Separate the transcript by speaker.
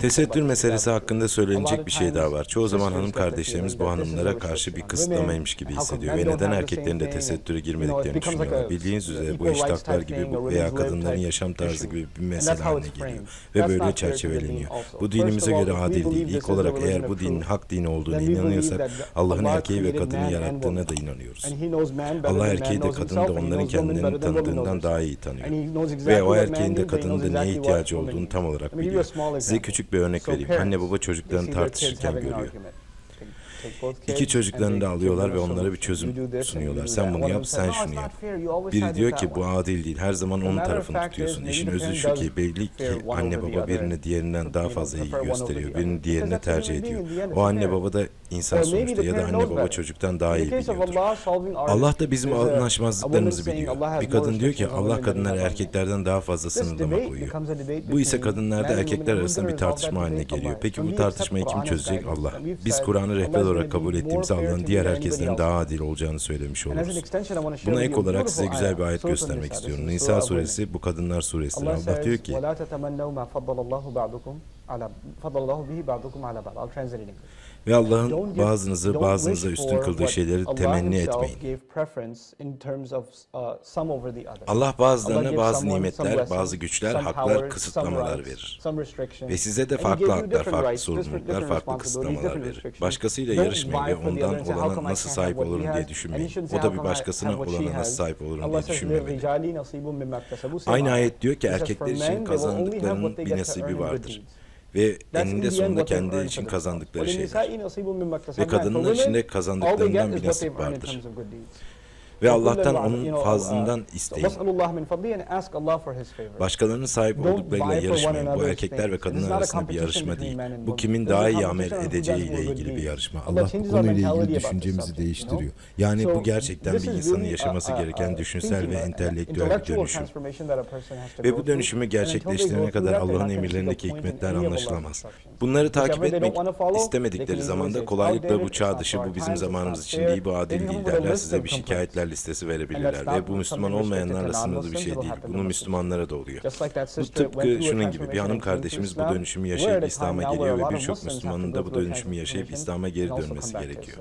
Speaker 1: Tesettür meselesi hakkında söylenecek bir şey daha var. Çoğu zaman hanım kardeşlerimiz bu hanımlara karşı bir kısıtlamaymış gibi hissediyor ve neden erkeklerin de tesettüre girmediklerini düşünüyorlar. Bildiğiniz üzere bu iştahlar gibi bu veya kadınların yaşam tarzı gibi bir mesele haline geliyor ve böyle çerçeveleniyor. Bu dinimize göre adil değil. İlk olarak eğer bu dinin hak dini olduğuna inanıyorsak Allah'ın erkeği ve kadını yarattığına da inanıyoruz. Allah erkeği de kadını da onların kendilerini tanıdığından daha iyi tanıyor. Ve o erkeğin de kadının da neye ihtiyacı olduğunu tam olarak biliyor. Size küçük bir örnek vereyim. Anne baba çocuklarını tartışırken görüyor. İki çocuklarını da alıyorlar ve onlara bir çözüm sunuyorlar. Sen bunu yap, sen şunu yap. Biri diyor ki bu adil değil, her zaman onun tarafını tutuyorsun. İşin özü şu ki belli ki anne baba birini diğerinden daha fazla ilgi gösteriyor, birini diğerine tercih ediyor. O anne baba da insan sonuçta ya da anne baba çocuktan daha iyi biliyordur. Allah da bizim anlaşmazlıklarımızı biliyor. Bir kadın diyor ki Allah kadınlara erkeklerden daha fazla sınırlama koyuyor. Bu ise kadınlarda erkekler arasında bir tartışma haline geliyor. Peki bu tartışmayı kim çözecek? Allah. Biz Kur'an'ı rehber olarak kabul ettiğimiz Allah'ın diğer herkesten daha adil olacağını söylemiş oluruz. Buna ek olarak size güzel bir ayet göstermek istiyorum. Nisa suresi bu kadınlar suresidir. Allah diyor ki
Speaker 2: ala fadallahu bihi ba'dukum ala ba'd. I'll translate it English.
Speaker 1: Ve Allah'ın bazınızı bazınıza üstün kıldığı şeyleri temenni etmeyin. Allah bazılarına bazı nimetler, bazı güçler, haklar, kısıtlamalar verir. Ve size de farklı haklar, farklı sorumluluklar, farklı kısıtlamalar verir. Başkasıyla yarışmayın ve ondan olana nasıl sahip olurum diye düşünmeyin. O da bir başkasına olana nasıl sahip olurum diye düşünmemeli. Aynı ayet diyor ki erkekler için kazandıklarının bir nasibi vardır. Ve eninde sonunda kendileri için kazandıkları şeyler. Ve kadınlar için de kazandıklarından bir nasip vardır. Ve Allah'tan onun fazlından isteyin. Başkalarının sahip olduklarıyla yarışmayın. Bu erkekler ve kadınlar arasında bir yarışma değil. Bu kimin daha iyi amel edeceğiyle ilgili bir yarışma. Allah bu konuyla ilgili düşüncemizi değiştiriyor. Yani bu gerçekten bir insanın yaşaması gereken düşünsel ve entelektüel bir dönüşüm. Ve bu dönüşümü gerçekleştirene kadar Allah'ın emirlerindeki hikmetler anlaşılamaz. Bunları takip etmek istemedikleri zaman da kolaylıkla bu çağ dışı, bu bizim zamanımız için değil, bu adil değil derler. Size bir şikayetler listesi verebilirler. Ve bu Müslüman olmayanlarla sınırlı bir şey değil. Bunu Müslümanlara da oluyor. Bu tıpkı şunun gibi bir hanım kardeşimiz bu dönüşümü yaşayıp İslam'a geliyor ve birçok Müslümanın da bu dönüşümü yaşayıp İslam'a geri dönmesi gerekiyor.